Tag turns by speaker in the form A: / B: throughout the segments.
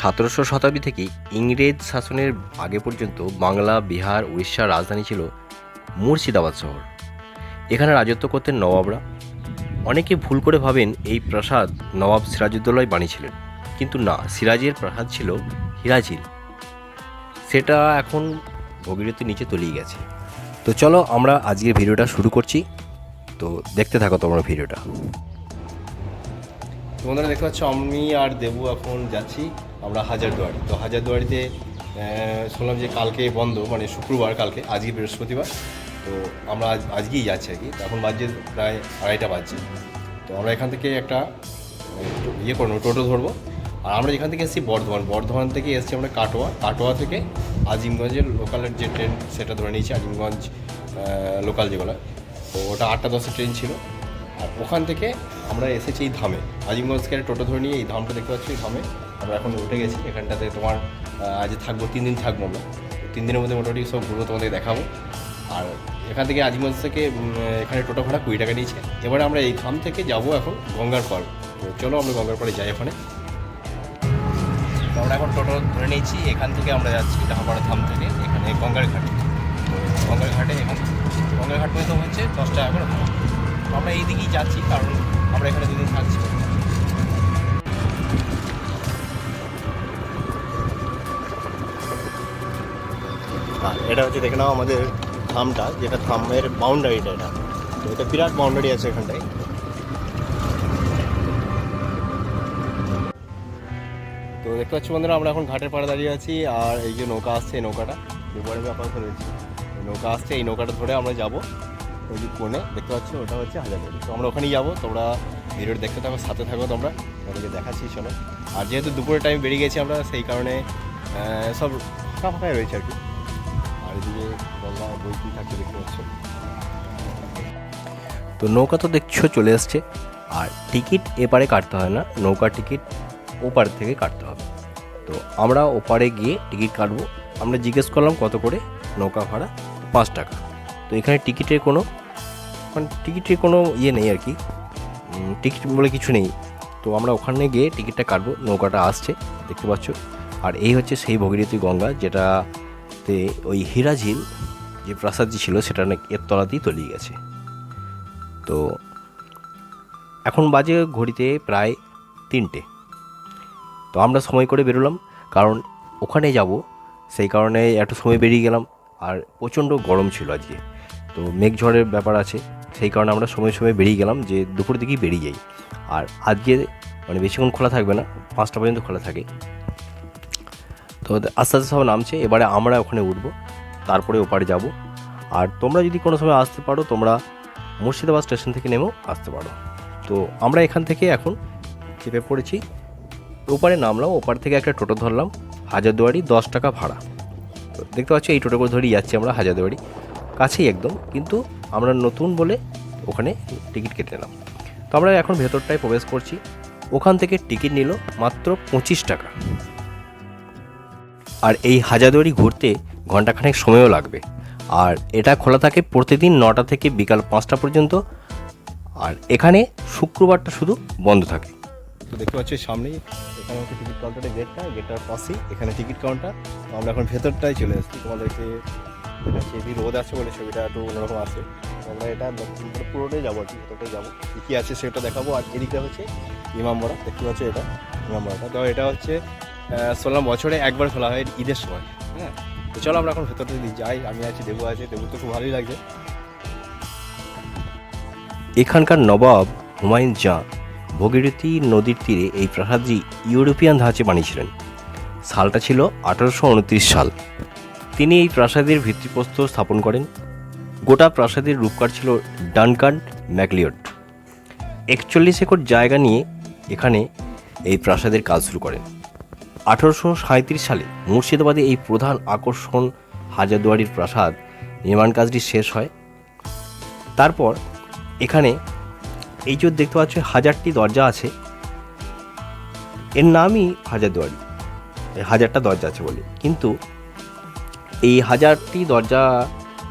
A: সতেরোশো শতাব্দী থেকে ইংরেজ শাসনের আগে পর্যন্ত বাংলা, বিহার, উড়িষ্যার রাজধানী ছিল মুর্শিদাবাদ শহর। এখানে রাজত্ব করতেন নবাবরা। অনেকে ভুল করে ভাবেন এই প্রাসাদ নবাব সিরাজউদ্দৌলাই বানিয়েছিলেন, কিন্তু না, সিরাজের প্রাসাদ ছিল হিরাঝিল সেটা এখন ভগীরথীর নিচে তলিয়ে গেছে। তো চলো আমরা আজকের ভিডিওটা শুরু করছি। তো দেখতে থাকো তোমরা ভিডিওটা। বন্ধুরা দেখতে পাচ্ছ, আমি আর দেবু এখন যাচ্ছি আমরা হাজারদুয়ারি তো হাজারদুয়ারিতে শুনলাম যে কালকে বন্ধ মানে শুক্রবার কালকে, আজকে বৃহস্পতিবার। তো আমরা আজ, আজকেই যাচ্ছি আর কি। এখন বাজছে প্রায় আড়াইটা বাজছে। তো আমরা এখান থেকে একটা ইয়ে করব, টোটো ধরবো। আর আমরা এখান থেকে এসেছি, বর্ধমান। বর্ধমান থেকে এসেছি আমরা কাটোয়া। কাটোয়া থেকে আজিমগঞ্জের লোকালের যে ট্রেন সেটা ধরে নিয়েছি, আজিমগঞ্জ লোকাল যেগুলো। তো ওটা আটটা দশের ট্রেন ছিল। আর ওখান থেকে আমরা এসেছি এই ধামে। আজিমগঞ্জ থেকে টোটো ধরে নিয়ে এই ধামটা দেখতে পাচ্ছি ধামে। আমরা এখন উঠে গেছি, এখানটাতে তোমার আজ থাকব, তিন দিন থাকব আমরা। তিন দিনের মধ্যে মোটামুটি সব ঘুরবো, তোমাদের দেখাবো। আর এখান থেকে আজিমগঞ্জ থেকে এখানে টোটো ভাড়া কুড়ি টাকা নিয়েছে। এবারে আমরা এই ধাম থেকে যাব এখন গঙ্গার তো চলো আমরা গঙ্গার পাড়ে যাই ওখানে। আমরা এখন টোটো ধরে নিয়েছি, এখান থেকে আমরা যাচ্ছি ঢাকাপাড়া ধাম থেকে, এখানে গঙ্গার ঘাট। গঙ্গার ঘাটে এখন, গঙ্গার ঘাট পর্যন্ত হচ্ছে দশ টাকা করে আমরা এই দিকেই যাচ্ছি, কারণ আমরা এখানে দুদিন থাকছি। এটা হচ্ছে, দেখে নাও আমাদের থামটা যেটা থামের বাউন্ডারিটা এটা। তো এটা বিরাট বাউন্ডারি আছে এখানটায়। তো দেখতে পাচ্ছি বন্ধুরা, আমরা এখন ঘাটের পাড়ে দাঁড়িয়ে আছি, আর এই যে নৌকা আসছে এই নৌকাটা, এবারে আমি আপাতত রয়েছি নৌকা আসছে, এই নৌকাটা ধরে আমরা যাব। ওই যে কোণে দেখতে পাচ্ছি, ওটা হচ্ছে হাজারবাড়ি তো আমরা ওখানেই যাব, তোমরা ভিডিওটা দেখতে থাকো, সাথে থাকো তোমরা, তোমাদেরকে দেখাচ্ছি চলো আর যেহেতু দুপুরের টাইম বেরিয়ে গেছি আমরা, সেই কারণে সব ফাঁকা ফাঁকাই রয়েছে আর কি। আর এদিকে গঙ্গা বইটি থাকতে দেখতে পাচ্ছ। তো নৌকা তো দেখছ, চলে এসছে আর টিকিট এপারে কাটতে হয় না নৌকার টিকিট ওপার থেকে কাটতে হবে। তো আমরা ওপারে গিয়ে টিকিট কাটবো। আমরা জিজ্ঞেস করলাম কত করে, নৌকা ভাড়া? পাঁচ টাকা। তো এখানে টিকিটের কোনো মানে টিকিটের কোনো ইয়ে নেই আর কি। টিকিট বলে কিছু নেই। তো আমরা ওখানে গিয়ে টিকিটটা কাটবো, নৌকাটা আসছে, দেখতে পাচ্ছ। আর এই হচ্ছে সেই ভগীরথী গঙ্গা, যেটাতে ওই হীরাঝিল যে প্রাসাদটি ছিল, সেটা নাকি এর তলাতেই তলিয়ে গেছে। তো এখন বাজে ঘড়িতে প্রায় তিনটে। তো আমরা সময় করে বেরোলাম, কারণ ওখানে যাব, সেই কারণে একটু সময় বেরিয়ে গেলাম। আর প্রচণ্ড গরম ছিল আজকে। তো মেঘ ঝড়ের ব্যাপার আছে। সেই কারণে আমরা সময় সময় বেরিয়ে গেলাম যে দুপুর দিকেই বেরিয়ে যাই। আর আজকে মানে বেশিক্ষণ খোলা থাকবে না, পাঁচটা পর্যন্ত খোলা থাকে। তো আস্তে আস্তে সব নামছে, এবারে আমরা ওখানে উঠবো, তারপরে ওপারে যাব। আর তোমরা যদি কোনো সময় আসতে পারো, তোমরা মুর্শিদাবাদ স্টেশন থেকে নেমেও আসতে পারো। তো আমরা এখান থেকে এখন চেপে পড়েছি, ওপারে নামলাম, ওপার থেকে একটা টোটো ধরলাম, হাজারদুয়ারি দশ টাকা ভাড়া। তো দেখতে পাচ্ছি, এই টোটো করে ধরেই যাচ্ছি আমরা হাজারদুয়ারি, কাছেই একদম, কিন্তু আমরা নতুন বলে ওখানে টিকিট কেটে নিলাম। তো আমরা এখন ভেতরটায় প্রবেশ করছি। ওখান থেকে টিকিট নিল মাত্র পঁচিশ টাকা। আর এই হাজারদুয়ারি ঘুরতে ঘন্টাখানেক সময়ও লাগবে। আর এটা খোলা থাকে প্রতিদিন নটা থেকে বিকাল পাঁচটা পর্যন্ত। আর এখানে শুক্রবারটা শুধু বন্ধ থাকে। তো দেখতে পাচ্ছি সামনেই এখানে হচ্ছে টিকিট কাউন্টারের গেটটা গেটটার পাশেই এখানে টিকিট কাউন্টার। আমরা এখন ভেতরটায় চলে এসেছি তোমাদেরকে এটা হেভি রোদ আছে বলে ছবিটা একটু অন্যরকম আছে। আমরা এটা পুরোটাই যাব আর কি ভেতরটাই যাব। কী কী আছে সেটা দেখাবো। আর এদিকটা হচ্ছে ইমামবাড়া, দেখতে পাচ্ছ এটা? ইমামবাড়াটা। তো এটা হচ্ছে শুনলাম বছরে একবার খোলা হয় ঈদের সময় হ্যাঁ? তো চলো আমরা এখন ভেতরটা যদি যাই। আমি আছি, দেবু আছে। দেবু তো খুব ভালোই লাগছে। এখানকার নবাব হুমায়ুন জাঁ ভগীরথী নদীর তীরে এই প্রাসাদটি ইউরোপিয়ান ধাঁচে বানিয়েছিলেন। সালটা ছিল আঠারোশো উনত্রিশ সাল। তিনি এই প্রাসাদের ভিত্তিপ্রস্তর স্থাপন করেন। গোটা প্রাসাদের রূপকার ছিল ডানকান ম্যাকলিয়ট একচল্লিশ একর জায়গা নিয়ে এখানে এই প্রাসাদের কাজ শুরু করেন। আঠারোশো সালে মুর্শিদাবাদে এই প্রধান আকর্ষণ হাজারদুয়ারির প্রাসাদ নির্মাণ কাজটি শেষ হয়। তারপর এখানে এই যে দেখতে পাচ্ছ, হাজারটি দরজা আছে। এর নামই হাজারদুয়ারি। হাজারটা দরজা আছে বলে। কিন্তু এই হাজারটি দরজা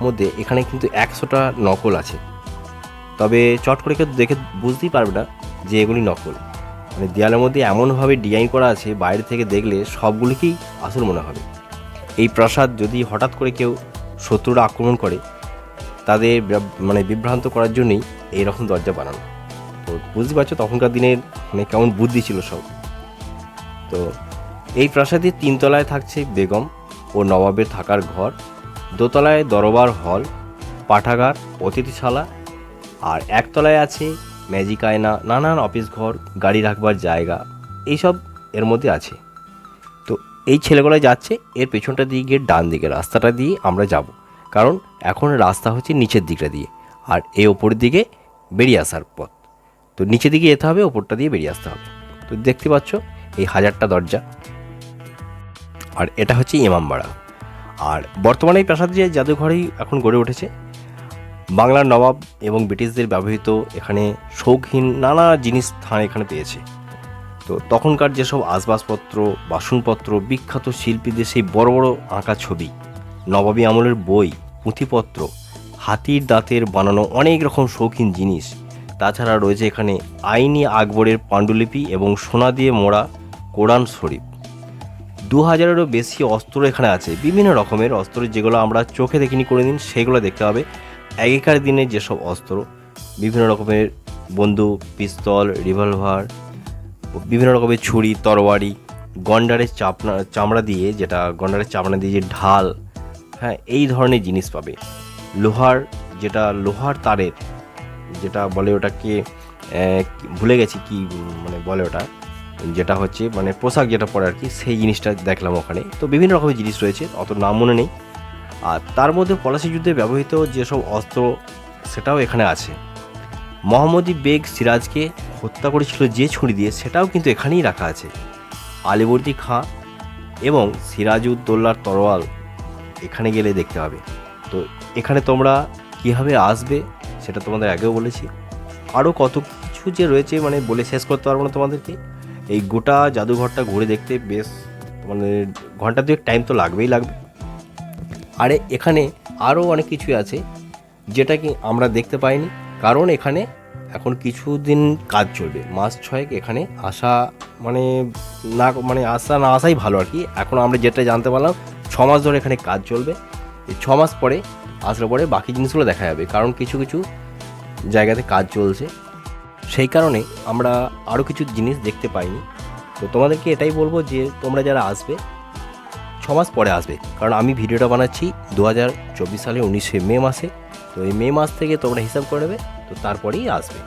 A: মধ্যে এখানে কিন্তু একশোটা নকল আছে। তবে চট করে কেউ দেখে বুঝতেই পারবে না যে এগুলি নকল। মানে দেয়ালের মধ্যে এমনভাবে ডিজাইন করা আছে, বাইরে থেকে দেখলে সবগুলিকেই আসল মনে হবে। এই প্রাসাদ যদি হঠাৎ করে কেউ শত্রুরা আক্রমণ করে, তাদের মানে বিভ্রান্ত করার জন্যই এইরকম দরজা বানানো। তো বুঝতে পারছ, তখনকার দিনের মানে কেমন বুদ্ধি ছিল সব। তো এই প্রাসাদের তিনতলায় থাকছে বেগম ও নবাবের থাকার ঘর, দোতলায় দরবার হল, পাঠাগার, অতিথিশালা, আর একতলায় আছে ম্যাজিক আয়না, নানান অফিস ঘর, গাড়ি রাখবার জায়গা, এইসব এর মধ্যে আছে। তো এই ছেলেগুলো যাচ্ছে, এর পেছনটা দিয়ে গিয়ে ডান দিকে, রাস্তাটা দিয়ে আমরা যাব। কারণ এখন রাস্তা হচ্ছে নিচের দিকটা দিয়ে, আর এই ওপরের দিকে বেরিয়ে আসার পথ। তো নিচের দিকে যেতে হবে, ওপরটা দিয়ে বেরিয়ে আসতে হবে। তো দেখতে পাচ্ছ, এই হাজারটা দরজা। আর এটা হচ্ছে ইমামবাড়া আর বর্তমানে এই প্রাসাদ যে জাদুঘরেই এখন গড়ে উঠেছে, বাংলার নবাব এবং ব্রিটিশদের ব্যবহৃত এখানে শৌখিন নানা জিনিস স্থান এখানে পেয়েছে। তো তখনকার যেসব আসবাবপত্র বাসনপত্র, বিখ্যাত শিল্পীদের সেই বড় বড় আঁকা ছবি, নবাবী আমলের বই, পুঁথিপত্র, হাতির দাঁতের বানানো অনেক রকম শৌখিন জিনিস, তাছাড়া রয়েছে এখানে আইনি আকবরের পাণ্ডুলিপি এবং সোনা দিয়ে মোড়া কোরআন শরীফ। দু হাজারেরও বেশি অস্ত্র এখানে আছে। বিভিন্ন রকমের অস্ত্র যেগুলো আমরা চোখে দেখিনি করে দিন সেগুলো দেখতে হবে। আগেকার দিনে যেসব অস্ত্র, বিভিন্ন রকমের বন্দুক, পিস্তল, রিভলভার, বিভিন্ন রকমের ছুরি তরবারি গন্ডারের চাপনা, চামড়া দিয়ে যেটা গন্ডারের চামড়া দিয়ে যে ঢাল হ্যাঁ এই ধরনের জিনিস পাবে। লোহার, যেটা লোহার তারের, যেটা বলে ওটাকে ভুলে গেছি কি মানে বলে ওটা। যেটা হচ্ছে মানে পোশাক যেটা পরে আর কি, সেই জিনিসটা দেখলাম ওখানে। তো বিভিন্ন রকমের জিনিস রয়েছে, অত নাম মনে নেই। আর তার মধ্যে পলাশি যুদ্ধে ব্যবহৃত যেসব অস্ত্র, সেটাও এখানে আছে। মোহাম্মদী বেগ সিরাজকে হত্যা করেছিল যে ছুরি দিয়ে, সেটাও কিন্তু এখানেই রাখা আছে। আলিবর্দী খাঁ এবং সিরাজউদ্দৌলার তরোয়াল এখানে গেলে দেখতে হবে তো এখানে তোমরা কীভাবে আসবে, সেটা তোমাদের আগেও বলেছি। আরও কত কিছু যে রয়েছে মানে বলে শেষ করতে পারব না তোমাদেরকে। এই গোটা জাদুঘরটা ঘুরে দেখতে বেশ মানে ঘণ্টা দুয়েক টাইম তো লাগবেই লাগবে। আরে, এখানে আরও অনেক কিছুই আছে, যেটা কি আমরা দেখতে পাইনি, কারণ এখানে এখন কিছুদিন কাজ চলবে। মাস ছয়েক এখানে আসা মানে না মানে আসা না আসাই ভালো আর কি। এখন আমরা যেটা জানতে পারলাম, ছ মাস ধরে এখানে কাজ চলবে। এই ছ মাস পরে আসলে পরে বাকি জিনিসগুলো দেখা যাবে, কারণ কিছু কিছু জায়গাতে কাজ চলছে। সেই কারণে আমরা আরও কিছু জিনিস দেখতে পাইনি। তো তোমাদেরকে এটাই বলব যে, তোমরা যারা আসবে, ছ মাস পরে আসবে। কারণ আমি ভিডিওটা বানাচ্ছি দু হাজার চব্বিশ সালে উনিশে মে মাসে। তো এই মে মাস থেকে তোমরা হিসাব করে নেবে, তো তারপরেই আসবে।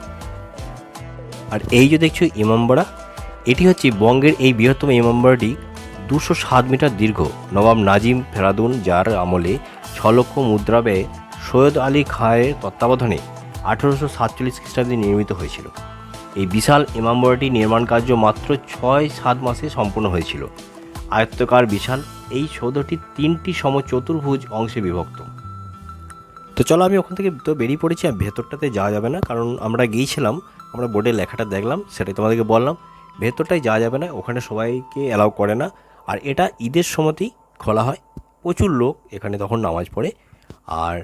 A: আর এই যে দেখছ ইমামবাড়া এটি হচ্ছে বঙ্গের এই বৃহত্তম ইমামবাড়াটি দুশো সাত মিটার দীর্ঘ। নবাব নাজিম ফেরাদুন, যার আমলে ছ লক্ষ মুদ্রা ব্যয়ে সৈয়দ আলী খাঁয়ের তত্ত্বাবধানে আঠেরোশো সাতচল্লিশ খ্রিস্টাব্দে নির্মিত হয়েছিল। এই বিশাল ইমামবাড়াটি নির্মাণ কার্য মাত্র ছয় সাত মাসে সম্পূর্ণ হয়েছিল। আয়ত্তকার বিশাল এই সৌধটি তিনটি সম চতুর্ভুজ অংশে বিভক্ত। তো চলো আমি ওখান থেকে তো বেরিয়ে পড়েছি, আর ভেতরটাতে যাওয়া যাবে না, কারণ আমরা গিয়েছিলাম, আমরা বোর্ডে লেখাটা দেখলাম, সেটাই তোমাদেরকে বললাম। ভেতরটায় যাওয়া যাবে না, ওখানে সবাইকে অ্যালাউ করে না। আর এটা ঈদের সময়তেই খোলা হয়, প্রচুর লোক এখানে তখন নামাজ পড়ে। আর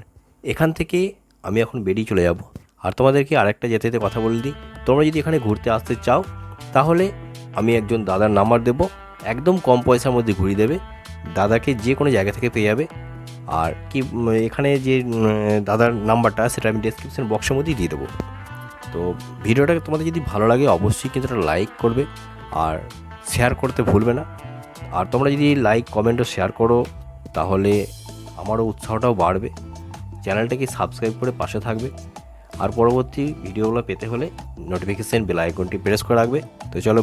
A: এখান থেকে আমি এখন বেরিয়ে চলে যাব। আর তোমাদেরকে আরেকটা যেতে যেতে কথা বলে দিই। তোমরা যদি এখানে ঘুরতে আসতে চাও, তাহলে আমি একজন দাদার নাম্বার দেবো। একদম কম পয়সার মধ্যে ঘুরিয়ে দেবে। দাদাকে যে কোনো জায়গা থেকে পেয়ে যাবে। আর কি এখানে যে দাদার নাম্বারটা, সেটা আমি ডেসক্রিপশন বক্সের মধ্যেই দিয়ে দেবো। তো ভিডিওটা তোমাদের যদি ভালো লাগে, অবশ্যই কিন্তু একটা লাইক করবে। আর শেয়ার করতে ভুলবে না। আর তোমরা যদি লাইক কমেন্ট ও শেয়ার করো, তাহলে আমারও উৎসাহটাও বাড়বে। চ্যানেলটাকে সাবস্ক্রাইব করে পাশে থাকবে। আর পরবর্তী ভিডিওগুলো পেতে হলে নোটিফিকেশান বেল আইকনটি প্রেস করে রাখবে। তো চলো